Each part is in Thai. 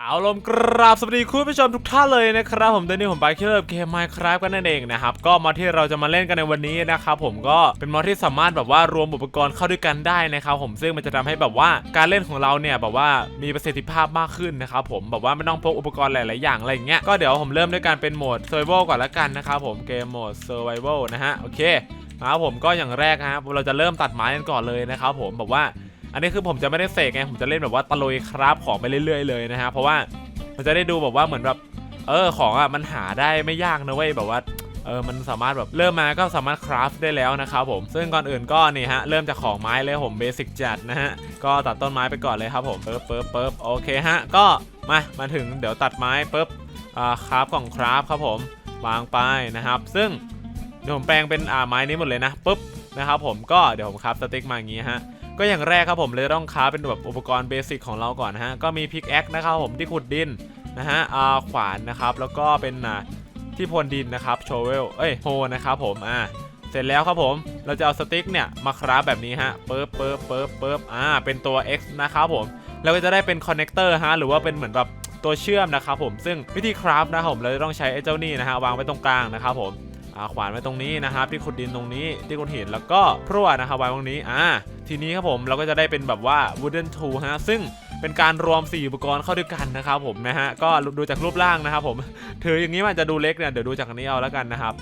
เอาลมกราบสวัสดีคุณผู้ชมทุกท่านเลยนะครับผมตอนนี้ผมไปเคิร์ฟเกมไมค์ครับกันนั่นเองนะครับก็มอที่เราจะมาเล่นกันในวันนี้นะครับผมก็เป็นมอที่สามารถแบบว่ารวมอุปกรณ์เข้าด้วยกันได้นะครับผมซึ่งมันจะทำให้แบบว่าการเล่นของเราเนี่ยแบบว่ามีประสิทธิภาพมากขึ้นนะครับผมแบบว่าไม่ต้องพกอุปกรณ์หลาย ๆ อย่างอะไรอย่างเงี้ยก็เดี๋ยวผมเริ่มด้วยการเป็นโหมด survival ก่อนละกันนะครับผมเกมโหมด survival นะฮะโอเคนะครับผมก็อย่างแรกนะครับเราจะเริ่มตัดไม้กันก่อนเลยนะครับผมแบบว่า อันนี้คือผมจะไม่ได้เสกไงผมจะเล่นแบบว่าตะลุยคราฟของไปเรื่อยๆเลยนะฮะเพราะว่ามันจะได้ดูแบบว่าเหมือนแบบเออของอะมันหาได้ไม่ยากนะเว้ยแบบว่าเออมันสามารถแบบเริ่มมาก็สามารถคราฟได้แล้วนะครับผม ซึ่งก่อนอื่นก็นี่ฮะ เริ่มจากของไม้เลยผมเบสิกจัดนะฮะ ก็ตัดต้นไม้ไปก่อนเลยครับผมเปิบเปิบเปิบโอเคฮะ ก็มา มาถึงเดี๋ยวตัดไม้ปุ๊บอ่าคราฟกล่องคราฟครับผมวางไปนะครับ ซึ่งเดี๋ยวผมแปลงเป็นอ่าไม้นี้หมดเลยนะปุ๊บนะครับผมก็เดี๋ยวผมคราฟสติ๊กมาอย่างงี้ฮะ ก็อย่างแรกครับผมเลยต้องค้าเป็นแบบอุปกรณ์เบสิกของเราก่อนฮะก็มีพิกแอคนะครับผมที่ขุดดินนะฮะอาขวานนะครับแล้วก็เป็นที่พรวนดินนะครับโชเวลเอ้ยโฮนะครับผมอ่าเสร็จแล้วครับผม เราจะเอาสติ๊กเนี่ยมาคราฟแบบนี้ฮะเปิบเปิบเปิบเปิบอ่า เป็นตัว X นะครับผม เราก็จะได้เป็นคอนเนคเตอร์ฮะ หรือว่าเป็นเหมือนแบบตัวเชื่อมนะครับผม ซึ่งวิธีคราฟนะครับผม เราจะต้องใช้ไอ้เจ้านี่นะฮะ วางไว้ตรงกลางนะครับผม ขวานไว้ตรงนี้นะครับ ที่ขุดดินตรงนี้ที่ขุดหินแล้วก็พรั่วนะครับไว้ตรงนี้อ่าทีนี้ครับผมเราก็จะได้เป็นแบบว่า wooden tool ฮะซึ่งเป็นการรวม 4 อุปกรณ์เข้าด้วยกันนะครับผมนะฮะก็ดูจากรูปร่างนะครับผมถืออย่างนี้มันจะดูเล็กเนี่ยเดี๋ยวดูจากนี้เอาแล้วกันนะครับ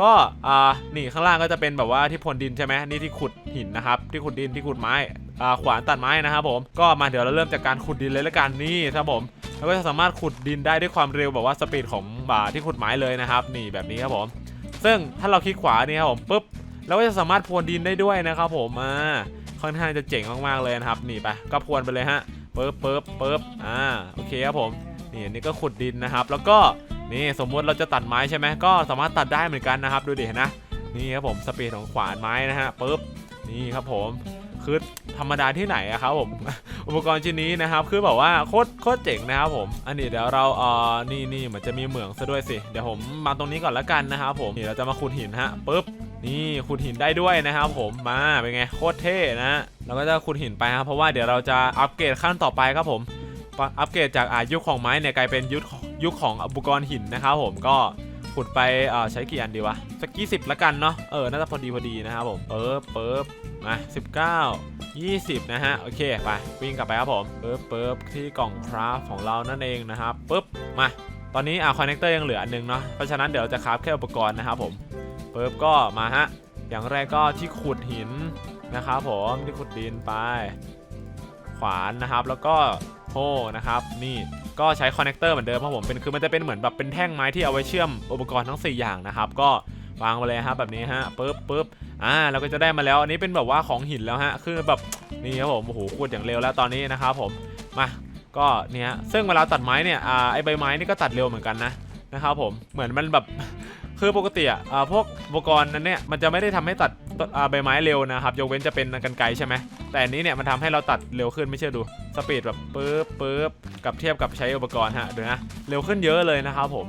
ก็อ่านี่ข้างล่างก็จะเป็นแบบว่าที่พรวนดินใช่ไหมนี่ที่ขุดหินนะครับ ที่ขุดดินที่ขุดไม้อ่าขวานตัดไม้นะครับผมก็มาเดี๋ยวเราเริ่มจากการขุดดินเลยละกันนี่ครับผมเราก็จะสามารถขุดดินได้ด้วยความเร็วแบบว่าสปีดของบ่าที่ขุดไม้เลยนะครับ นี่แบบนี้ครับผม ซึ่งถ้าเราคลิกขวานี่ครับผมปุ๊บเราก็จะสามารถพรวนดินได้ด้วยนะครับผมอ่าค่อนข้างจะเจ๋งมากๆเลยนะครับนี่ไปก็พรวนไปเลยฮะปุ๊บปุ๊บปุ๊บอ่าโอเคครับผมนี่อันนี้ก็ขุดดินนะครับ แล้วก็นี่สมมุติเราจะตัดไม้ใช่ไหมก็สามารถตัดได้เหมือนกันนะครับ ดูดิเห็นนะนี่ครับผมสปีดของขวานไม้นะฮะปุ๊บนี่ครับผมคือ ธรรมดาที่ไหนอะครับผมอุปกรณ์ชิ้นนี้นะครับคือแบบว่าโคตรโคตรเจ๋งนะครับผม อันนี้เดี๋ยวเราเอ่อนี่นี่เหมือนจะมีเหมืองซะด้วยสิเดี๋ยวผมมาตรงนี้ก่อนละกันนะครับผมนี่เราจะมาขุดหินฮะปุ๊บนี่ขุดหินได้ด้วยนะครับผมมาเป็นไงโคตรเท่นะเราก็จะขุดหินไปครับเพราะว่าเดี๋ยวเราจะอัปเกรดขั้นต่อไปครับผมอัปเกรดจากอายุของไม้เนี่ยกลายเป็นยุคยุคของอุปกรณ์หินนะครับผมก็ ขุดไปเอ่อใช้กี่อันดีวะ สักกี่สิบละกันเนาะ เออ น่าจะพอดีพอดีนะครับผม เออเปิบมา19 20นะฮะ โอเค ไป วิ่งกลับไปครับผมปึ๊บปึ๊บที่กล่องคราฟของเรานั่นเองนะครับปึ๊บ มา ตอนนี้อ่าคอนเนคเตอร์ยังเหลืออันนึงเนาะ เพราะฉะนั้นเดี๋ยวจะคราฟแค่อุปกรณ์นะครับผมปึ๊บก็มาฮะ อย่างแรกก็ที่ขุดหินนะครับผมที่ขุดดินไป ขวานนะครับ แล้วก็โฮนะครับ นี่ ก็ใช้คอนเนคเตอร์เหมือนเดิมครับผมเป็นคือมันจะเป็นเหมือนแบบเป็นแท่งไม้ที่เอาไว้เชื่อมอุปกรณ์ทั้ง 4 อย่างนะครับก็วางไปเลยครับแบบนี้ฮะปึ๊บปึ๊บอ่าเราก็จะได้มาแล้วอันนี้เป็นแบบว่าของหินแล้วฮะคือแบบนี่ครับผมโอ้โหขุดอย่างเร็วแล้วตอนนี้นะครับผมมาก็เนี่ยซึ่งเวลาตัดไม้เนี่ยอ่าไอใบไม้นี่ก็ตัดเร็วเหมือนกันนะ นะครับผมเหมือนมันแบบ คือปกติอะพวกอุปกรณ์นั้นเนี่ยมันจะไม่ได้ทำให้ตัดใบไม้เร็วนะครับยกเว้นจะเป็นกันไกใช่ไหมแต่อันนี้เนี่ยมันทำให้เราตัดเร็วขึ้นไม่เชื่อดูสปีดแบบปึ๊บปึ๊บกับเทียบกับใช้อุปกรณ์ฮะดูนะเร็วขึ้นเยอะเลยนะครับผม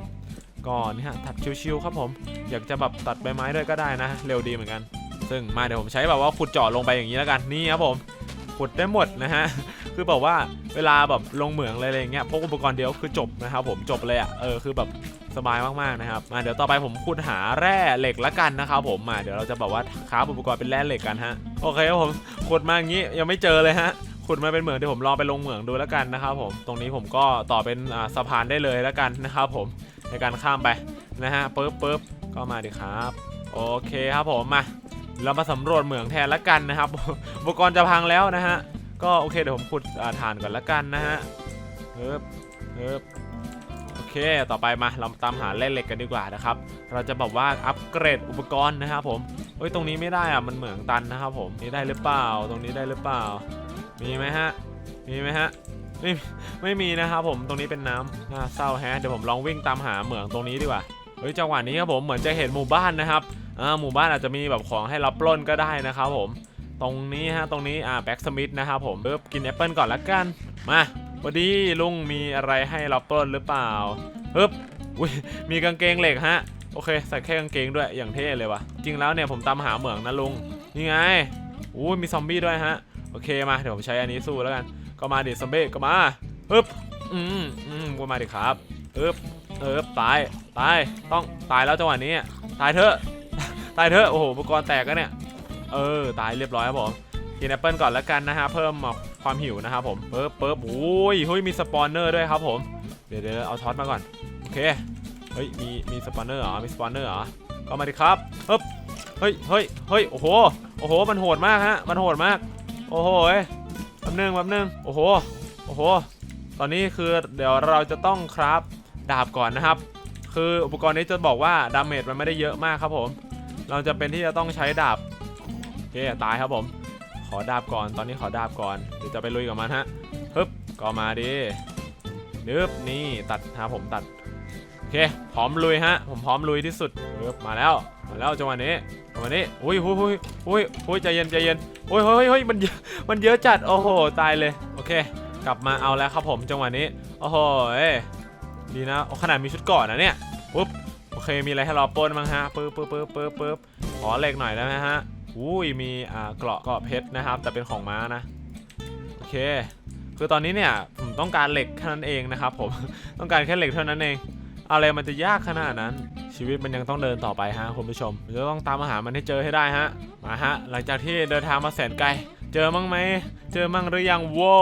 ก็นี่ฮะตัดชิวๆครับผม อยากจะแบบตัดใบไม้ด้วยก็ได้นะ เร็วดีเหมือนกัน ซึ่งมาเดี๋ยวผมใช้แบบว่าขุดเจาะลงไปอย่างนี้แล้วกันนี่ครับผมขุดได้หมดนะฮะคือแบบว่าเวลาแบบลงเหมืองอะไรอย่างเงี้ยพกอุปกรณ์เดียวคือจบนะครับผมจบเลยอะเออคือแบบ สบายมากๆนะครับมาเดี๋ยวต่อไปผมขุดหาแร่เหล็กละกันนะครับผมมาเดี๋ยวเราจะแบบว่าค้าอุปกรณ์เป็นแร่เหล็กกันฮะโอเคครับผมขุดมาอย่างนี้ยังไม่เจอเลยฮะขุดมาเป็นเหมืองเดี๋ยวผมลองไปลงเหมืองดูแล้วกันนะครับผมตรงนี้ผมก็ต่อเป็นสะพานได้เลยแล้วกันนะครับผมในการข้ามไปนะฮะปึ๊บปึ๊บก็มาดิครับ โอเคครับผมมาเรามาสำรวจเหมืองแทนละกันนะครับอุปกรณ์จะพังแล้วนะฮะก็โอเคเดี๋ยวผมขุดฐานก่อนละกันนะฮะเฮิบเฮิบ โอเค ต่อไปมาเราตามหาแร่เหล็กกันดีกว่านะครับ เราจะแบบว่าอัปเกรดอุปกรณ์นะครับผมเฮ้ยตรงนี้ไม่ได้อะมันเหมืองตันนะครับผมนี่ได้หรือเปล่า ตรงนี้ได้หรือเปล่า มีไหมฮะ มีไหมฮะไม่ไม่มีนะครับผมตรงนี้เป็นน้ำน่าเศร้าแฮะเดี๋ยวผมลองวิ่งตามหาเหมืองตรงนี้ดีกว่าเฮ้ยจังหวะนี้ครับผมเหมือนจะเห็นหมู่บ้านนะครับอ่าหมู่บ้านอาจจะมีแบบของให้เราปล้นก็ได้นะครับผม ตรงนี้ฮะตรงนี้อ่าแบ็กสมิธนะครับผมเบิบกินแอปเปิลก่อนละกันมา พอดีลุงมีอะไรให้เราปล้นหรือเปล่าฮึบอุ้ยมีกางเกงเหล็กฮะ โอเคใส่แค่กางเกงด้วยอย่างเท่เลยวะจริงแล้วเนี่ยผมตามหาเหมืองนะลุงนี่ไงอู้ยมีซอมบี้ด้วยฮะโอเคมาเดี๋ยวผมใช้อันนี้สู้แล้วกัน ก็มาดิซอมบี้ก็มาฮึบอืมอืมก็มาดิครับเอ๊บเอ๊บตายตายต้องตายแล้วจังหวะนี้ตายเถอะตายเถอะโอ้โหอุปกรณ์แตกก็เนี่ยเออตายเรียบร้อยครับผมกินแอปเปิลก่อนแล้วกันนะฮะเพิ่ม ความหิวนะครับผมเปิบเปิบโอ้ยเฮ้ยมีสปอนเนอร์ด้วยครับผมเดี๋ยวเดี๋ยวเอาท็อตมาก่อนโอเคเฮ้ยมีมีสปอนเนอร์เหรอมีสปอนเนอร์เหรอก็มาดิครับเฮ้ยเฮ้ยเฮ้ยเฮ้ยโอ้โหโอ้โหมันโหดมากฮะมันโหดมาก โอ้โหเอ้แป๊บนึงแป๊บนึงโอ้โหโอ้โหตอนนี้คือเดี๋ยวเราจะต้องคราฟดาบก่อนนะครับ คืออุปกรณ์นี้จะบอกว่าดาเมจมันไม่ได้เยอะมากครับผม เราจะเป็นที่จะต้องใช้ดาบโอเคตายครับผม ขอดาบก่อน ตอนนี้ขอดาบก่อนเดี๋ยวจะไปลุยกับมันฮะฮึบก็มาดินึบนี่ตัดฮะผมตัด โอเค พร้อมลุยฮะ ผมพร้อมลุยที่สุดฮึบมาแล้ว มาแล้วจังหวะนี้จังหวะนี้อุ้ยอุ้ยอุ้ยอุ้ยอุ้ยใจเย็นใจเย็นอุ้ยเฮ้ยเฮ้ยมันเยอะมันเยอะจัด โอ้โห ตายเลย โอเค กลับมาเอาแล้วครับผมจังหวะนี้ โอ้โหเอ้ดีนะขนาดมีชุดก่อนนะเนี่ยปุ๊บ โอเค มีอะไรให้เราปนบ้างฮะ ปึ๊บปึ๊บปึ๊บปึ๊บปึ๊บขอเหล็กหน่อยได้ไหมฮะ อุ้ยมีอ่าเกราะเกราะเพชรนะครับ แต่เป็นของม้านะโอเค คือตอนนี้เนี่ยผมต้องการเหล็กแค่นั้นเองนะครับผม ต้องการแค่เหล็กเท่านั้นเอง อะไรมันจะยากขนาดนั้น ชีวิตมันยังต้องเดินต่อไปฮะคุณผู้ชมจะต้องตามหามันให้เจอให้ได้ฮะมาฮะหลังจากที่เดินทางมาแสนไกล เจอมั้งไหมเจอมั่งหรือยังโว้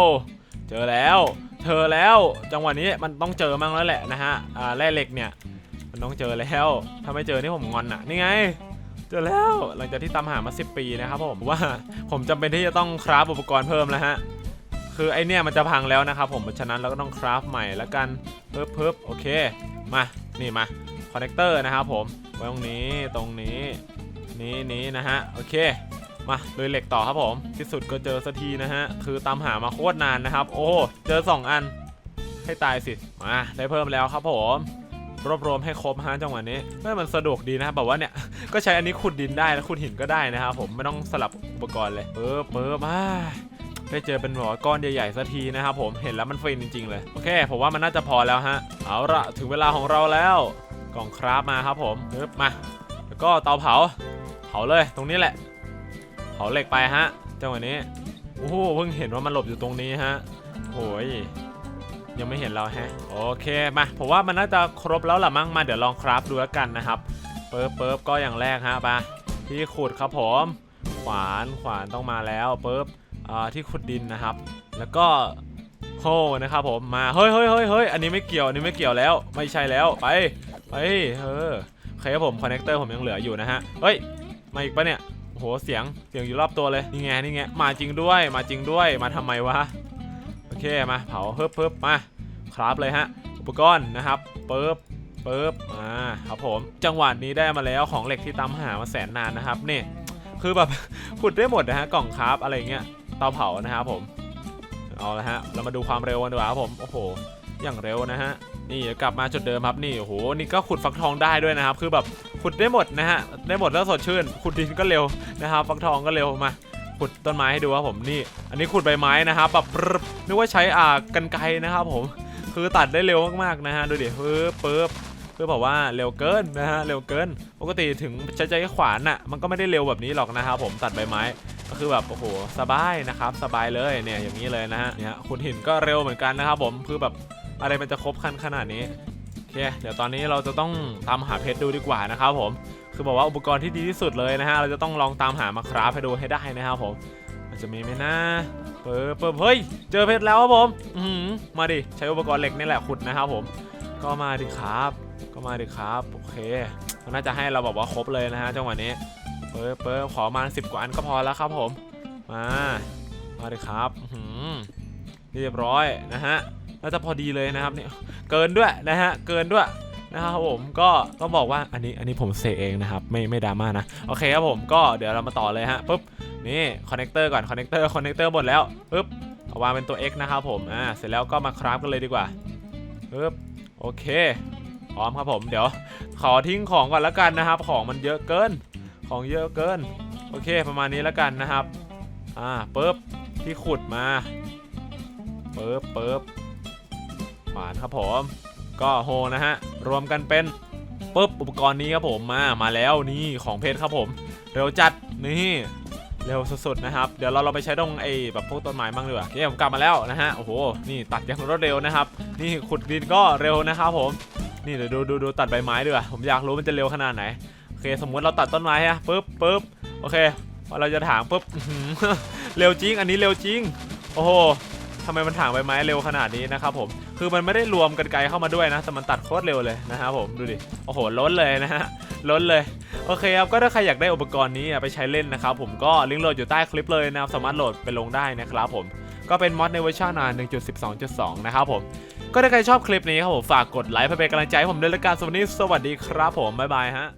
เจอแล้ว เธอแล้วจังหวะนี้มันต้องเจอมั่งแล้วแหละนะฮะอ่าแร่เหล็กเนี่ยมันต้องเจอแล้วถ้าไม่เจอนี่ผมงอนอะนี่ไง เจอแล้วหลังจากที่ตามหามา 10 ปีนะครับผมว่าผมจำเป็นที่จะต้องคราฟอุปกรณ์เพิ่มแล้วฮะคือไอเนี่ยมันจะพังแล้วนะครับผมฉะนั้นเราก็ต้องคราฟใหม่แล้วกันเพิ่มเพิ่มโอเคมานี่มาคอนเนคเตอร์นะครับผมไว้ตรงนี้ตรงนี้นี้นี้นะฮะโอเคมาเลยเหล็กต่อครับผมที่สุดก็เจอสักทีนะฮะคือตามหามาโคตรนานนะครับ โอ้เจอ 2 อันให้ตายสิมาได้เพิ่มแล้วครับผม รวบรวมให้ครบฮะจังหวะนี้เฮ้ยมันสะดวกดีนะครับแบบว่าเนี่ยก็ใช้อันนี้ขุดดินได้แล้วขุดหินก็ได้นะครับผมไม่ต้องสลับอุปกรณ์เลยเปิบเปิบมาได้เจอเป็นหัวก้อนใหญ่ๆสักทีนะครับผมเห็นแล้วมันฟินจริง ๆ เลยโอเค ผมว่ามันน่าจะพอแล้วฮะเอาละถึงเวลาของเราแล้วกล่องคราฟมาครับผมเปิบมาแล้วก็เตาเผาเผาเลยตรงนี้แหละ เผาเหล็กไปฮะจังหวะนี้โอ้โหเพิ่งเห็นว่ามันหลบอยู่ตรงนี้ฮะโอ้ย ยังไม่เห็นเราแฮะ โอเค มา ผมว่ามันน่าจะครบแล้วล่ะมั้ง มาเดี๋ยวลองคราฟดูแล้วกันนะครับ เปิบเปิบก็อย่างแรกฮะไปที่ขุดครับผม ขวานขวานต้องมาแล้วเปิบอ่าที่ขุดดินนะครับ แล้วก็โฮนะครับผม มา เฮ้ยเฮ้ยเฮ้ยเฮ้ยอันนี้ไม่เกี่ยวอันนี้ไม่เกี่ยวแล้ว ไม่ใช่แล้ว ไป ไป เออโอเคครับผม คอนเนคเตอร์ผมยังเหลืออยู่นะฮะ เฮ้ย มาอีกปะเนี่ยโอ้โหเสียง เสียงอยู่รอบตัวเลย นี่ไง นี่ไง มาจริงด้วย มาจริงด้วย มาทำไมวะ โอเคมาเผาเพิ่มเพิ่มาครับเลยฮะอุปกรณ์นะครับเปึ๊บปึ๊บอ่าครับผมจังหวะนี้ได้มาแล้วของเหล็กที่ตามหามาแสนนานนะครับนี่คือแบบขุดได้หมดนะฮะกล่องคราฟอะไรเงี้ยเตาเผานะครับผมเอาละฮะเรามาดูความเร็วกันดีกว่าครับผมโอ้โหอย่างเร็วนะฮะนี่กลับมาจุดเดิมครับนี่โอ้โหนี่ก็ขุดฟักทองได้ด้วยนะครับ คือแบบขุดได้หมดนะฮะได้หมดแล้วสดชื่นขุดดินก็เร็วนะครับฟักทองก็เร็วมา ขุดต้นไม้ให้ดูครับผมนี่ อันนี้ขุดใบไม้นะครับแบบนึกว่าใช้อ่ากันไกนะครับผมคือตัดได้เร็วมากๆนะฮะดูดิปึ๊บปึ๊บเพื่อบอกว่าเร็วเกินนะฮะเร็วเกิน ปกติถึงใช้ใจขวานน่ะมันก็ไม่ได้เร็วแบบนี้หรอกนะครับผมตัดใบไม้ก็คือแบบโอ้โหสบายนะครับสบายเลยเนี่ยอย่างนี้เลยนะฮะเนี่ยขุดหินก็เร็วเหมือนกันนะครับผมคือแบบอะไรมันจะครบคันขนาดนี้โอเคเดี๋ยวตอนนี้เราจะต้องตามหาเพชรดูดีกว่านะครับผม คือบอกว่าอุปกรณ์ที่ดีที่สุดเลยนะฮะ เราจะต้องลองตามหามาคราฟให้ดูให้ได้นะครับผมมันจะมีไหมนะเปิบเปิบเฮ้ย เจอเพชรแล้วครับผม อือหือมาดิ ใช้อุปกรณ์เหล็กนี่แหละขุดนะครับผม ก็มาดิครับ ก็มาดิครับ โอเคมันน่าจะให้เราบอกว่าครบเลยนะฮะจังหวะนี้ เปิบเปิบขอมาสิบกว่าอันก็พอแล้วครับผม มา มาดิครับ อือหือเรียบร้อยนะฮะน่าจะพอดีเลยนะครับเนี่ย เกินด้วยนะฮะ เกินด้วย นะครับผมก็ต้องบอกว่าอันนี้อันนี้ผมเสกเองนะครับไม่ไม่ดราม่านะโอเคครับผมก็เดี๋ยวเรามาต่อเลยฮะปุ๊บนี่คอนเนคเตอร์ก่อนคอนเนคเตอร์คอนเนคเตอร์หมดแล้วปึ๊บเอาวางเป็นตัว X นะครับผมอ่าเสร็จแล้วก็มาคราฟกันเลยดีกว่าปึ๊บโอเคพร้อมครับผมเดี๋ยวขอทิ้งของก่อนล้วกันนะครับ ของมันเยอะเกิน ของเยอะเกิน โอเคประมาณนี้ล้วกันนะครับอ่าปึ๊บที่ขุดมาปึ๊บปึ๊บขวานครับผม ก็โฮนะฮะ รวมกันเป็นปึ๊บอุปกรณ์นี้ครับผมมามาแล้วนี่ของเพชรครับผม เร็วจัดนี่เร็วสุดๆนะครับ เดี๋ยวเราเราไปใช้ตรงไอ้แบบพวกต้นไม้บ้างดีกว่าโอเคผมกลับมาแล้วนะฮะ โอ้โห นี่ตัดอย่างรวดเร็วนะครับ นี่ขุดดินก็เร็วนะครับผม นี่เดี๋ยวดูดูดูตัดใบไม้ดีกว่า ผมอยากรู้มันจะเร็วขนาดไหน โอเค สมมุติเราตัดต้นไม้ฮะปึ๊บปึ๊บโอเคพอเราจะถางปึ๊บ เร็วจริง อันนี้เร็วจริง โอ้โห ทำไมมันถางใบไม้เร็วขนาดนี้นะครับผม คือมันไม่ได้รวมกันไกลเข้ามาด้วยนะ แต่มันตัดโคตรเร็วเลยนะครับผม ดูดิ โอ้โห ล้นเลยนะฮะ ล้นเลย โอเคครับ ก็ถ้าใครอยากได้อุปกรณ์นี้ไปใช้เล่นนะครับผม ก็ลิงก์โหลดอยู่ใต้คลิปเลยนะครับ สามารถโหลดไปลงได้นะครับผม ก็เป็นมอดในเวอร์ชัน1.12.2 นะครับผม ก็ถ้าใครชอบคลิปนี้ครับผม ฝากกดไลค์เพื่อเป็นกำลังใจให้ผมด้วยละกันสวัสดีสวัสดีครับผมบ๊ายบายฮะ